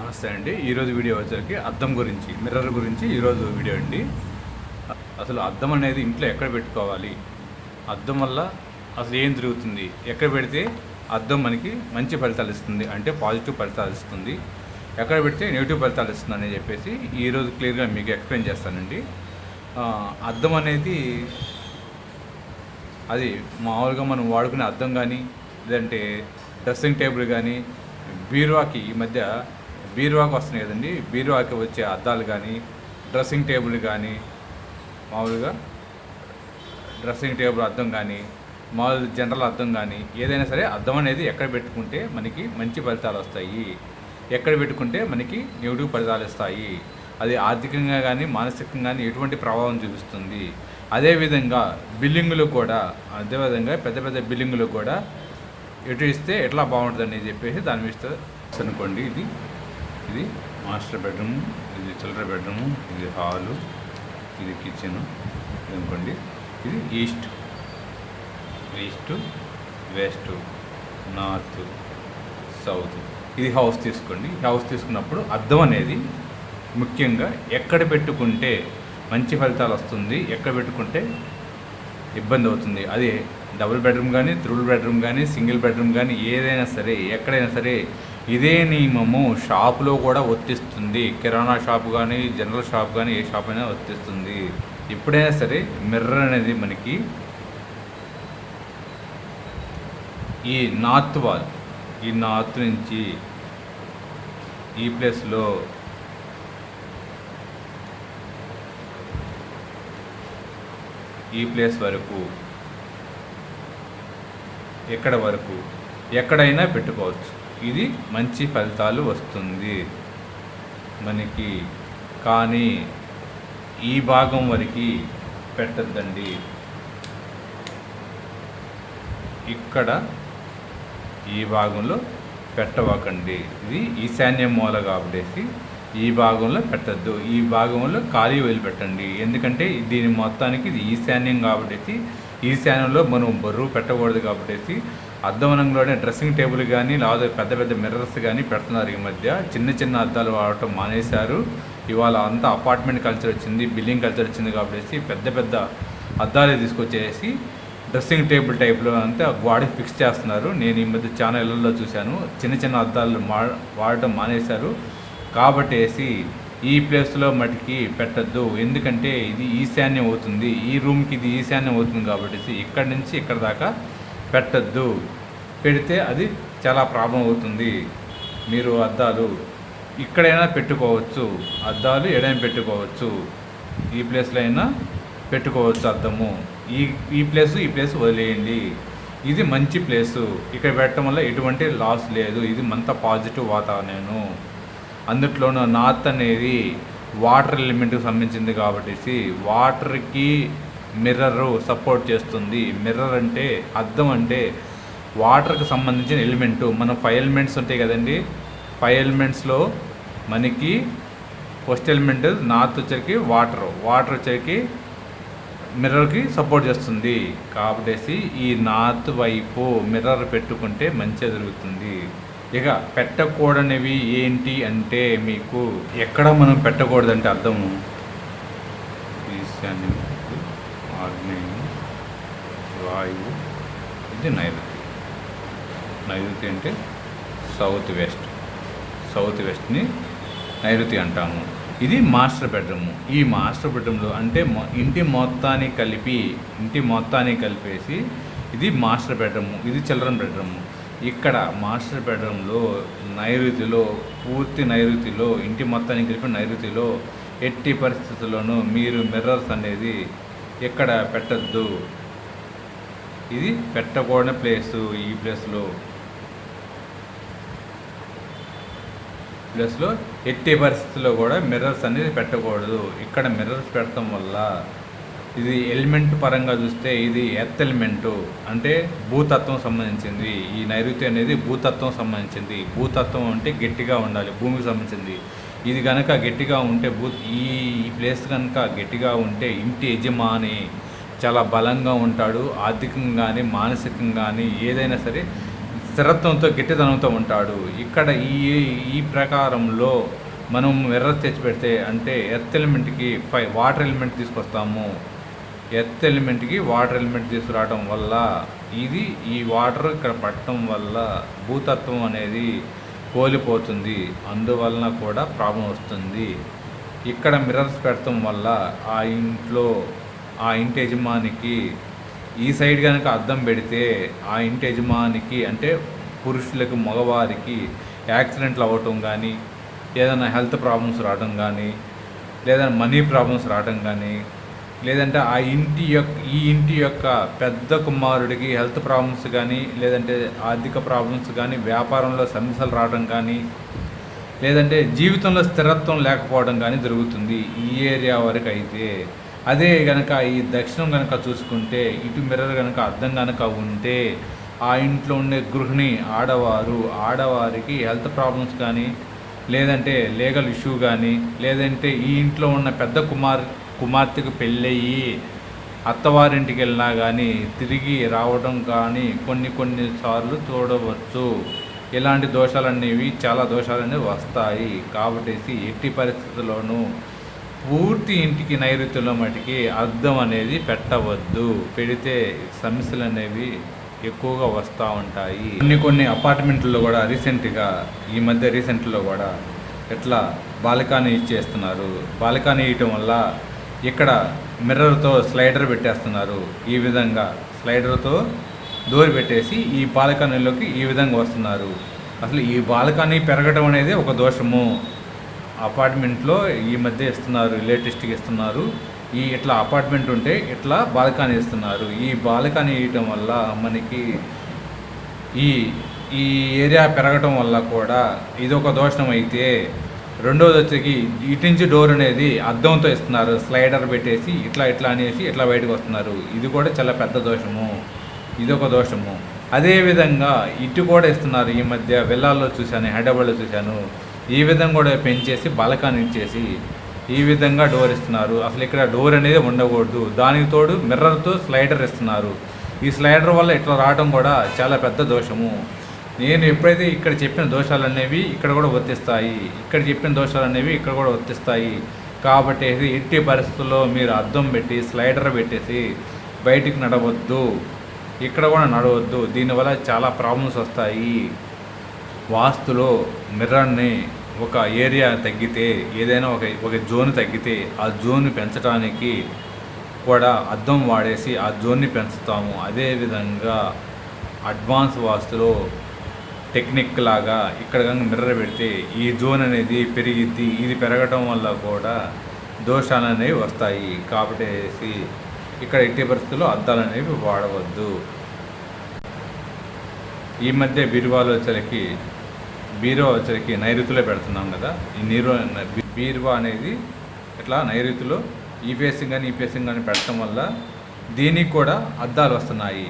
నమస్తే అండి. ఈరోజు వీడియో వచ్చరికి అద్దం గురించి మిర్రర్ గురించి ఈరోజు వీడియో అండి. అసలు అద్దం అనేది ఇంట్లో ఎక్కడ పెట్టుకోవాలి? అద్దం వల్ల అసలు ఏం జరుగుతుంది? ఎక్కడ పెడితే అద్దం మనకి మంచి ఫలితాలు ఇస్తుంది? అంటే పాజిటివ్ ఫలితాలు ఇస్తుంది. ఎక్కడ పెడితే నెగిటివ్ ఫలితాలు ఇస్తుంది అని చెప్పేసి ఈరోజు క్లియర్గా మీకు ఎక్స్ప్లెయిన్ చేస్తానండి. అద్దం అనేది అది మామూలుగా మనం వాడుకునే అద్దం కానీ లేదంటే డ్రెస్సింగ్ టేబుల్ కానీ బీరువాకి ఈ మధ్య బీరువాకి వస్తున్నాయి కదండి. బీరువాకి వచ్చే అద్దాలు కానీ డ్రెస్సింగ్ టేబుల్ కానీ మామూలుగా డ్రెస్సింగ్ టేబుల్ అద్దం కానీ మామూలు జనరల్ అద్దం కానీ ఏదైనా సరే అద్దం అనేది ఎక్కడ పెట్టుకుంటే మనకి మంచి ఫలితాలు వస్తాయి. ఎక్కడ పెట్టుకుంటే మనకి నెగిటివ్ ఫలితాలు ఇస్తాయి అది ఆర్థికంగా కానీ మానసికంగా కానీ ఎటువంటి ప్రభావం చూపిస్తుంది. అదేవిధంగా బిల్డింగులు కూడా అదేవిధంగా పెద్ద పెద్ద బిల్డింగులు కూడా ఎటు ఇస్తే ఎట్లా బాగుంటుందని చెప్పేసి దాని మీద అనుకోండి ఇది. ఇది మాస్టర్ బెడ్రూమ్ ఇది చిల్డ్రన్ బెడ్రూమ్ ఇది హాలు ఇది కిచెన్. అనుకోండి ఇది east. East west north south. ఇది హౌస్ తీసుకోండి. హౌస్ తీసుకున్నప్పుడు అద్దం అనేది ముఖ్యంగా ఎక్కడ పెట్టుకుంటే మంచి ఫలితాలు వస్తుంది ఎక్కడ పెట్టుకుంటే ఇబ్బంది అవుతుంది. అది డబుల్ బెడ్రూమ్ కానీ త్రిబుల్ బెడ్రూమ్ కానీ సింగిల్ బెడ్రూమ్ కానీ ఏదైనా సరే ఎక్కడైనా సరే ఇదే నియమము షాపులో కూడా వర్తిస్తుంది. కిరాణా షాప్ కానీ జనరల్ షాప్ కానీ ఏ షాప్ అయినా వర్తిస్తుంది. ఎప్పుడైనా సరే మిర్రర్ అనేది మనకి ఈ నార్త్ వాల్ ఈ నార్త్ నుంచి ఈ ప్లేస్లో ఈ ప్లేస్ వరకు ఎక్కడ వరకు ఎక్కడైనా పెట్టుకోవచ్చు. ఇది మంచి ఫలితాలు వస్తుంది. మనకి కానీ ఈ భాగం వరకు పెట్టద్దండి. ఇక్కడ ఈ భాగంలో పెట్టవకండి. ఇది ఈశాన్య మూల కాబట్టి ఈ భాగంలో పెట్టద్దు. ఈ భాగంలో ఖాళీ వదిలిపెట్టండి ఎందుకంటే దీని మొత్తానికి ఇది ఈశాన్యం కాబట్టి ఈశాన్యంలో మనం బరువు పెట్టకూడదు కాబట్టి అద్దవనంలోనే డ్రెస్సింగ్ టేబుల్ కానీ లేదా పెద్ద పెద్ద మిర్రర్స్ కానీ పెడుతున్నారు ఈ మధ్య. చిన్న చిన్న అద్దాలు వాడటం మానేశారు. ఇవాళ అంతా అపార్ట్మెంట్ కల్చర్ వచ్చింది బిల్డింగ్ కల్చర్ వచ్చింది కాబట్టి పెద్ద పెద్ద అద్దాలే తీసుకొచ్చేసి డ్రెస్సింగ్ టేబుల్ టైప్లో అంతా వాడి ఫిక్స్ చేస్తున్నారు. నేను ఈ మధ్య చాలా ఇళ్ళలో చూశాను. చిన్న చిన్న అద్దాలు మా వాడటం మానేశారు. కాబట్టేసి ఈ ప్లేస్లో మటుకి పెట్టద్దు. ఎందుకంటే ఇది ఈశాన్యం అవుతుంది. ఈ రూమ్కి ఇది ఈశాన్యం అవుతుంది కాబట్టి ఇక్కడ నుంచి ఇక్కడ దాకా పెట్టద్దు. పెడితే అది చాలా ప్రాబ్లం అవుతుంది. మీరు అద్దాలు ఇక్కడైనా పెట్టుకోవచ్చు. అద్దాలు ఎడైనా పెట్టుకోవచ్చు. ఈ ప్లేస్లో అయినా పెట్టుకోవచ్చు అద్దము. ఈ ఈ ప్లేస్ ఈ ప్లేస్ వదిలేయండి. ఇది మంచి ప్లేసు. ఇక్కడ పెట్టడం వల్ల ఎటువంటి లాస్ లేదు. ఇది మంత పాజిటివ్ వాతావరణం అందుట్లోనూ నార్త్ అనేది వాటర్ ఎలిమెంట్కి సంబంధించింది కాబట్టి వాటర్కి మిర్రర్ సపోర్ట్ చేస్తుంది. మిర్రర్ అంటే అద్దం అంటే వాటర్కి సంబంధించిన ఎలిమెంటు. మన ఫైవ్ ఎలిమెంట్స్ ఉంటాయి కదండి. ఫైవ్ ఎలిమెంట్స్లో మనకి ఫస్ట్ ఎలిమెంట్ నార్త్ వచ్చరికి వాటర్. వాటర్ వచ్చరికి మిర్రర్కి సపోర్ట్ చేస్తుంది. కాబట్టి ఈ నార్త్ వైపు మిర్రర్ పెట్టుకుంటే మంచిగా జరుగుతుంది. ఇక పెట్టకూడనివి ఏంటి అంటే మీకు ఎక్కడ మనం పెట్టకూడదంటే అర్థము విషయాన్ని వాయువు ఇది నైరుతి. నైరుతి అంటే సౌత్ వెస్ట్. సౌత్ వెస్ట్ని నైరుతి అంటాము. ఇది మాస్టర్ బెడ్రూమ్. ఈ మాస్టర్ బెడ్రూమ్లో అంటే ఇంటి మొత్తాన్ని కలిపి ఇంటి మొత్తాన్ని కలిపేసి ఇది మాస్టర్ బెడ్రూమ్. ఇది చిల్డ్రన్ బెడ్రూమ్. ఇక్కడ మాస్టర్ బెడ్రూమ్లో నైరుతిలో పూర్తి నైరుతిలో ఇంటి మొత్తాన్ని కలిపి నైరుతిలో ఎట్టి పరిస్థితుల్లోనూ మీరు మిర్రర్స్ అనేది ఎక్కడ పెట్టద్దు. ఇది పెట్టకూడని ప్లేసు ఈ ప్లేస్లో. ప్లస్లో ఎట్టి పరిస్థితుల్లో కూడా మిర్రర్స్ అనేది పెట్టకూడదు. ఇక్కడ మిర్రర్స్ పెట్టడం వల్ల ఇది ఎలిమెంట్ పరంగా చూస్తే ఇది ఎర్త్ ఎలిమెంటు అంటే భూతత్వం సంబంధించింది. ఈ నైరుతి అనేది భూతత్వం సంబంధించింది. భూతత్వం అంటే గట్టిగా ఉండాలి భూమికి సంబంధించింది. ఇది కనుక గట్టిగా ఉంటే భూ ఈ ఈ ప్లేస్ కనుక గట్టిగా ఉంటే ఇంటి యజమాని చాలా బలంగా ఉంటాడు ఆర్థికంగా కానీ మానసికంగా కానీ ఏదైనా సరే స్థిరత్వంతో గట్టితనంతో ఉంటాడు. ఇక్కడ ఈ ఈ ప్రకారంలో మనం మిర్రర్ తెచ్చిపెడితే అంటే ఎర్త్ ఎలిమెంట్కి ఫై వాటర్ ఎలిమెంట్ తీసుకొస్తాము. ఎర్త్ ఎలిమెంట్కి వాటర్ ఎలిమెంట్ తీసుకురావడం వల్ల ఇది ఈ వాటర్ ఇక్కడ పట్టడం వల్ల భూతత్వం అనేది కోల్పోతుంది. అందువలన కూడా ప్రాబ్లం వస్తుంది. ఇక్కడ మిర్రర్స్ పెడటం వల్ల ఆ ఇంట్లో ఆ ఇంటి యజమానికి ఈ సైడ్ కనుక అద్దం పెడితే ఆ ఇంటి యజమానికి అంటే పురుషులకు మగవారికి యాక్సిడెంట్లు అవ్వటం కానీ ఏదైనా హెల్త్ ప్రాబ్లమ్స్ రావడం కానీ లేదా మనీ ప్రాబ్లమ్స్ రావడం కానీ లేదంటే ఆ ఇంటి యొక్క ఈ ఇంటి యొక్క పెద్ద కుమారుడికి హెల్త్ ప్రాబ్లమ్స్ కానీ లేదంటే ఆర్థిక ప్రాబ్లమ్స్ కానీ వ్యాపారంలో సమస్యలు రావడం కానీ లేదంటే జీవితంలో స్థిరత్వం లేకపోవడం కానీ జరుగుతుంది ఈ ఏరియా వరకు అయితే అదే కనుక ఈ దక్షిణం కనుక చూసుకుంటే ఇటు మిర్రర్ కనుక అర్థం కనుక ఉంటే ఆ ఇంట్లో ఉండే గృహిణి ఆడవారు ఆడవారికి హెల్త్ ప్రాబ్లమ్స్ కానీ లేదంటే లీగల్ ఇష్యూ కానీ లేదంటే ఈ ఇంట్లో ఉన్న పెద్ద కుమార్ కుమార్తెకు పెళ్ళయ్యి అత్తవారింటికి వెళ్ళినా కానీ తిరిగి రావడం కానీ కొన్ని కొన్ని సార్లు చూడవచ్చు. ఇలాంటి దోషాలు అనేవి చాలా దోషాలు అనేవి వస్తాయి. కాబట్టి ఎట్టి పరిస్థితుల్లోనూ పూర్తి ఇంటికి నైరుత్యంలో మటుకి అద్దం అనేది పెట్టవద్దు. పెడితే సమస్యలు అనేవి ఎక్కువగా వస్తూ ఉంటాయి. కొన్ని కొన్ని అపార్ట్మెంట్లో కూడా రీసెంట్గా ఈ మధ్య రీసెంట్లో కూడా ఇట్లా బాలికాని ఇచ్చేస్తున్నారు. బాల్కనీ ఇవ్వటం వల్ల ఇక్కడ మిర్రర్తో స్లైడర్ పెట్టేస్తున్నారు. ఈ విధంగా స్లైడర్తో డోర్ పెట్టేసి ఈ బాల్కనీలోకి ఈ విధంగా వస్తున్నారు. అసలు ఈ బాల్కనీ పెరగడం అనేది ఒక దోషము. అపార్ట్మెంట్లో ఈ మధ్య ఇస్తున్నారు లేటెస్ట్గా ఇస్తున్నారు. ఈ ఇట్లా అపార్ట్మెంట్ ఉంటే ఇట్లా బాల్కానీ ఇస్తున్నారు. ఈ బాల్కానీ ఇవ్వటం వల్ల మనకి ఈ ఈ ఏరియా పెరగటం వల్ల కూడా ఇది ఒక దోషం అయితే రెండోది వచ్చేకి ఇటు నుంచి డోర్ అనేది అద్దంతో ఇస్తున్నారు. స్లైడర్ పెట్టేసి ఇట్లా ఇట్లా అనేసి ఇట్లా బయటకు వస్తున్నారు. ఇది కూడా చాలా పెద్ద దోషము. ఇది ఒక దోషము అదేవిధంగా ఇటు కూడా ఇస్తున్నారు. ఈ మధ్య వెల్లాల్లో చూశాను హైదరాబాద్లో చూశాను. ఈ విధంగా కూడా పెంచేసి బాలకాన్ని ఇచ్చేసి ఈ విధంగా డోర్ ఇస్తున్నారు. అసలు ఇక్కడ డోర్ అనేది ఉండకూడదు. దానికి తోడు మిర్రర్తో స్లైడర్ ఇస్తున్నారు. ఈ స్లైడర్ వల్ల ఇట్లా రావడం కూడా చాలా పెద్ద దోషము. నేను ఎప్పుడైతే ఇక్కడ చెప్పిన దోషాలు అనేవి ఇక్కడ కూడా వర్తిస్తాయి. ఇక్కడ చెప్పిన దోషాలు అనేవి ఇక్కడ కూడా వర్తిస్తాయి. కాబట్టి ఎట్టి పరిస్థితుల్లో మీరు అద్దం పెట్టి స్లైడర్ పెట్టేసి బయటికి నడవద్దు. ఇక్కడ కూడా నడవద్దు. దీనివల్ల చాలా ప్రాబ్లమ్స్ వస్తాయి. వాస్తులో మిర్రర్ని ఒక ఏరియా తగ్గితే ఏదైనా ఒక ఒక జోన్ తగ్గితే ఆ జోన్ పెంచడానికి కూడా అద్దం వాడేసి ఆ జోన్ని పెంచుతాము. అదేవిధంగా అడ్వాన్స్ వాస్తులో టెక్నిక్ లాగా ఇక్కడ కనుక మిర్రర్ పెడితే ఈ జోన్ అనేది పెరిగిద్ది. ఇది పెరగటం వల్ల కూడా దోషాలు అనేవి వస్తాయి. కాబట్టి ఇక్కడ ఎట్టి పరిస్థితుల్లో అద్దాలు అనేవి వాడవద్దు. ఈ మధ్య బీరువాలో బీరో బీరువా వచ్చరికి నైరుతిలో పెడుతున్నాం కదా. ఈ నీరు బీరువా అనేది ఇట్లా నైరుతిలో ఈ ఫేసింగ్ కానీ ఈ ఫేసింగ్ కానీ పెట్టడం వల్ల దీనికి కూడా అద్దాలు వస్తున్నాయి.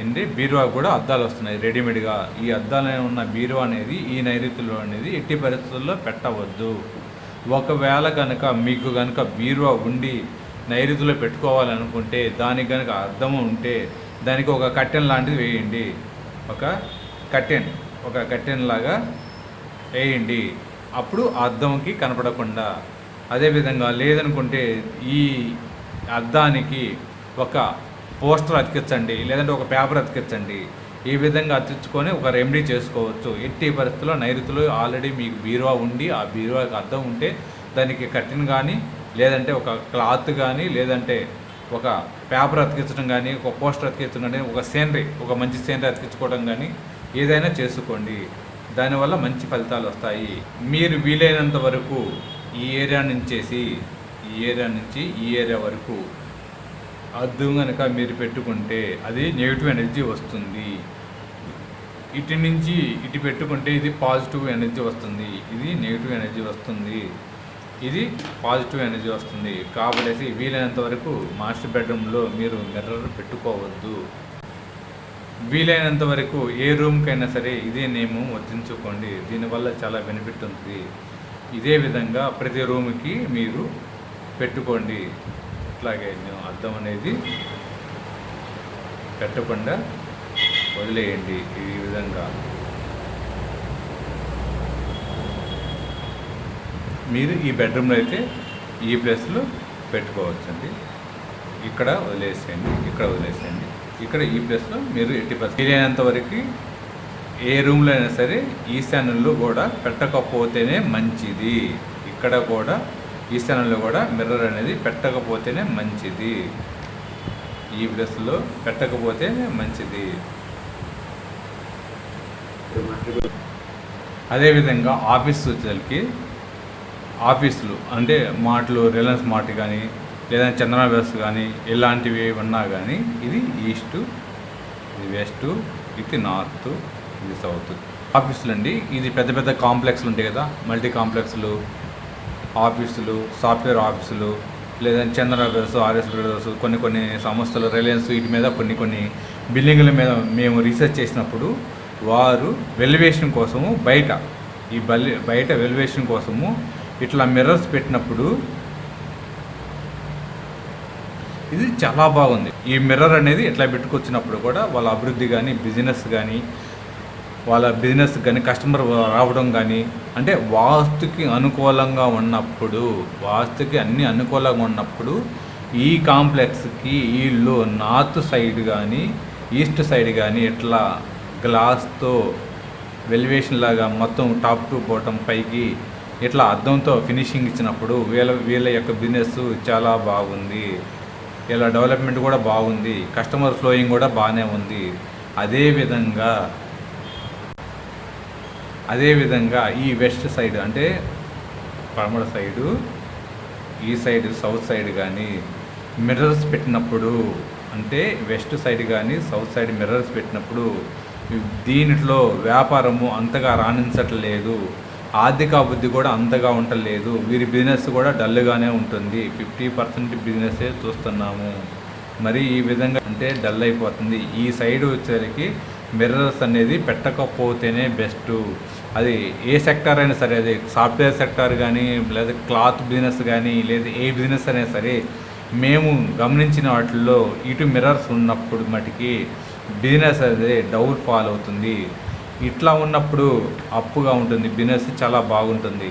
ఏంటి బీరువా కూడా అద్దాలు వస్తున్నాయి. రెడీమేడ్గా ఈ అద్దాలనే ఉన్న బీరువా అనేది ఈ నైరుతిలో అనేది ఎట్టి పరిస్థితుల్లో పెట్టవద్దు. ఒకవేళ కనుక మీకు కనుక బీరువా ఉండి నైరుతిలో పెట్టుకోవాలనుకుంటే దానికి కనుక అద్దం ఉంటే దానికి ఒక కట్టెన్ లాంటిది వేయండి. ఒక కట్టెన్. ఒక కట్టెన్లాగా వేయండి. అప్పుడు అద్దంకి కనపడకుండా. అదేవిధంగా లేదనుకుంటే ఈ అద్దానికి ఒక పోస్టర్ అతికించండి లేదంటే ఒక పేపర్ అతికించండి. ఈ విధంగా అతికించుకొని ఒక రెమెడీ చేసుకోవచ్చు. ఎట్టి పరిస్థితుల్లో నైరుతిలో ఆల్రెడీ మీకు బీరువా ఉండి ఆ బీరువాకి అద్దం ఉంటే దానికి కట్టిన కానీ లేదంటే ఒక క్లాత్ కానీ లేదంటే ఒక పేపర్ అతికించడం కానీ ఒక పోస్టర్ అతికించడం కానీ ఒక సీనరీ ఒక మంచి సీనరీ అతికించుకోవడం కానీ ఏదైనా చేసుకోండి. దానివల్ల మంచి ఫలితాలు వస్తాయి. మీరు వీలైనంత వరకు ఈ ఏరియా నుంచేసి ఈ ఏరియా నుంచి ఈ ఏరియా వరకు అద్దం కనుక మీరు పెట్టుకుంటే అది నెగిటివ్ ఎనర్జీ వస్తుంది. ఇటు నుంచి ఇటు పెట్టుకుంటే ఇది పాజిటివ్ ఎనర్జీ వస్తుంది. ఇది నెగిటివ్ ఎనర్జీ వస్తుంది. ఇది పాజిటివ్ ఎనర్జీ వస్తుంది. కాబట్టి వీలైనంత వరకు మాస్టర్ బెడ్రూమ్లో మీరు మిర్రర్ పెట్టుకోవద్దు. వీలైనంత వరకు ఏ రూమ్కైనా సరే ఇదే నేము వర్తించుకోండి. దీనివల్ల చాలా బెనిఫిట్ ఉంది ఇదే విధంగా ప్రతి రూమ్కి మీరు పెట్టుకోండి. అట్లాగే అర్థం అనేది పెట్టకుండా వదిలేయండి. ఈ విధంగా. మీరు ఈ బెడ్రూమ్లో అయితే ఈ ప్లేస్లో పెట్టుకోవచ్చండి. ఇక్కడ వదిలేసేయండి. ఇక్కడ వదిలేసేయండి. ఇక్కడ ఈ ప్లేస్లో మీరు ఎయిటీ పర్సెంట్ వీలైనంత వరకు ఏ రూమ్లో అయినా సరే ఈశాన్యంలో కూడా పెట్టకపోతేనే మంచిది. ఇక్కడ కూడా ఈశాన్యంలో కూడా మిర్రర్ అనేది పెట్టకపోతేనే మంచిది. ఈ ప్లేస్లో పెట్టకపోతే మంచిది. అదేవిధంగా ఆఫీస్ సూచనలకి ఆఫీసులు అంటే మాటలు రిలయన్స్ మార్ట్ కానీ లేదా చంద్రన వెస్ట్ కానీ ఇలాంటివి ఉన్నా కానీ ఇది ఈస్ట్ ఇది వెస్ట్ ఇది నార్త్ ఇది సౌత్. ఆఫీసులు అండి ఇది పెద్ద పెద్ద కాంప్లెక్స్లు ఉంటాయి కదా మల్టీ కాంప్లెక్స్లు ఆఫీసులు సాఫ్ట్వేర్ ఆఫీసులు లేదా చంద్ర బ్రదర్స్ ఆర్ఎస్ బ్రదర్స్ కొన్ని కొన్ని సంస్థలు రిలయన్స్ వీటి మీద కొన్ని కొన్ని బిల్డింగ్ల మీద మేము రీసెర్చ్ చేసినప్పుడు వారు వెల్యువేషన్ కోసము బయట ఈ బలి బయట వెల్యువేషన్ కోసము ఇట్లా మిర్రర్స్ పెట్టినప్పుడు ఇది చాలా బాగుంది. ఈ మిర్రర్ అనేది ఎట్లా పెట్టుకొచ్చినప్పుడు కూడా వాళ్ళ అభివృద్ధి కానీ బిజినెస్ కానీ వాళ్ళ బిజినెస్ కానీ కస్టమర్ రావడం కానీ అంటే వాస్తుకి అనుకూలంగా ఉన్నప్పుడు వాస్తుకి అన్ని అనుకూలంగా ఉన్నప్పుడు ఈ కాంప్లెక్స్కి వీళ్ళు నార్త్ సైడ్ కానీ ఈస్ట్ సైడ్ కానీ ఇట్లా గ్లాస్తో వెలివేషన్ లాగా మొత్తం టాప్ టు బాటమ్ పైకి ఇట్లా అద్దంతో ఫినిషింగ్ ఇచ్చినప్పుడు వీళ్ళ వీళ్ళ యొక్క బిజినెస్ చాలా బాగుంది. ఇలా డెవలప్మెంట్ కూడా బాగుంది కస్టమర్ ఫ్లోయింగ్ కూడా బాగానే ఉంది. అదేవిధంగా అదేవిధంగా ఈ వెస్ట్ సైడ్ అంటే పడమర సైడు ఈ సైడ్ సౌత్ సైడ్ కానీ మిర్రర్స్ పెట్టినప్పుడు అంటే వెస్ట్ సైడ్ కానీ సౌత్ సైడ్ మిర్రర్స్ పెట్టినప్పుడు దీనిలో వ్యాపారము అంతగా రాణించట్లేదు. ఆర్థిక అభివృద్ధి కూడా అంతగా ఉండలేదు. వీరి బిజినెస్ కూడా డల్గానే ఉంటుంది. ఫిఫ్టీ పర్సెంట్ బిజినెసే చూస్తున్నాము. మరి ఈ విధంగా అంటే డల్ అయిపోతుంది. ఈ సైడ్ వచ్చేసరికి మిర్రర్స్ అనేది పెట్టకపోతేనే బెస్ట్. అది ఏ సెక్టార్ అయినా సరే అది సాఫ్ట్వేర్ సెక్టార్ కానీ లేదా క్లాత్ బిజినెస్ కానీ లేదా ఏ బిజినెస్ అయినా సరే మేము గమనించిన వాటిల్లో ఇటు మిర్రర్స్ ఉన్నప్పుడు మటుకి బిజినెస్ అనేది డౌన్ ఫాల్ అవుతుంది. ఇట్లా ఉన్నప్పుడు అప్పుగా ఉంటుంది బిజినెస్ చాలా బాగుంటుంది.